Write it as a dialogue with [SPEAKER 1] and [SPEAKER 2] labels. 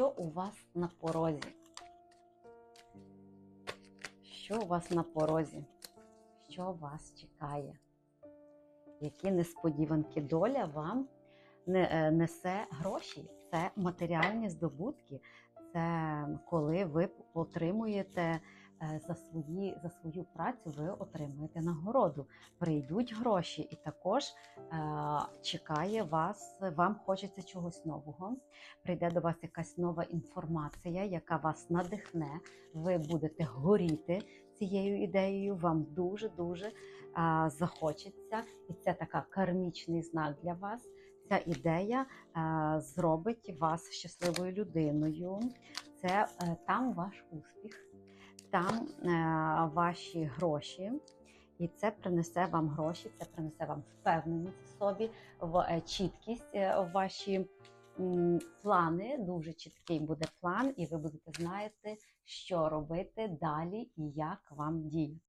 [SPEAKER 1] що у вас на порозі? Що у вас на порозі? Що вас чекає? Які несподіванки доля вам е, несе гроші? Це матеріальні здобутки, це коли ви отримуєте за, свої, за свою працю, ви отримуєте нагороду. Прийдуть гроші, і також е, чекає вас, вам хочеться чогось нового. Прийде до вас якась нова інформація, яка вас надихне. Ви будете горіти цією ідеєю. Вам дуже дуже захочеться, і це така кармічний знак для вас. Ця ідея а, зробить вас щасливою людиною. Це е, там ваш успіх, там е, ваші гроші. І це принесе вам гроші, це принесе вам впевненість в собі, в е, чіткість е, в ваші плани. Дуже чіткий буде план, і ви будете знаєте, що робити далі і як вам діяти.